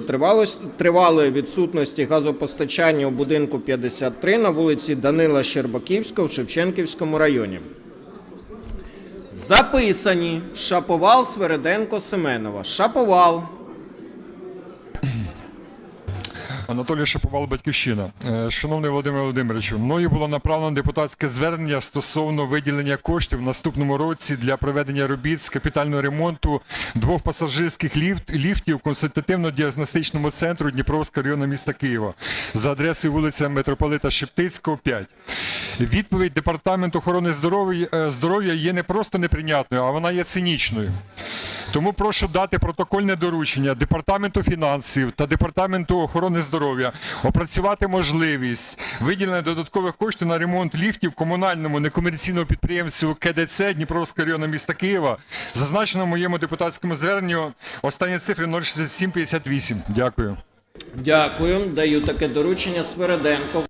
тривалос- тривалої відсутності газопостачання у будинку 53 на вулиці Данила Щербаківського в Шевченківському районі. Записані Шаповал, Свереденко, Семенова. Шаповал. Анатолій Шаповал, Батьківщина. Е, Шановний Володимир Володимировичу, мною було направлено депутатське звернення стосовно виділення коштів в наступному році для проведення робіт з капітального ремонту двох пасажирських ліфт, ліфтів консультативно-діагностичному центру Дніпровського району міста Києва за адресою вулиця Митрополита Шептицького, 5. Відповідь Департаменту охорони е, здоров'я є не просто неприйнятною, а вона є цинічною. Тому прошу дати протокольне доручення Департаменту фінансів та Департаменту охорони здоров'я опрацювати можливість виділення додаткових коштів на ремонт ліфтів комунальному некомерційному підприємству КДЦ Дніпровського району міста Києва, зазначено моєму депутатському зверненню останні цифри 06758. Дякую. Дякую. Даю таке доручення Свереденко.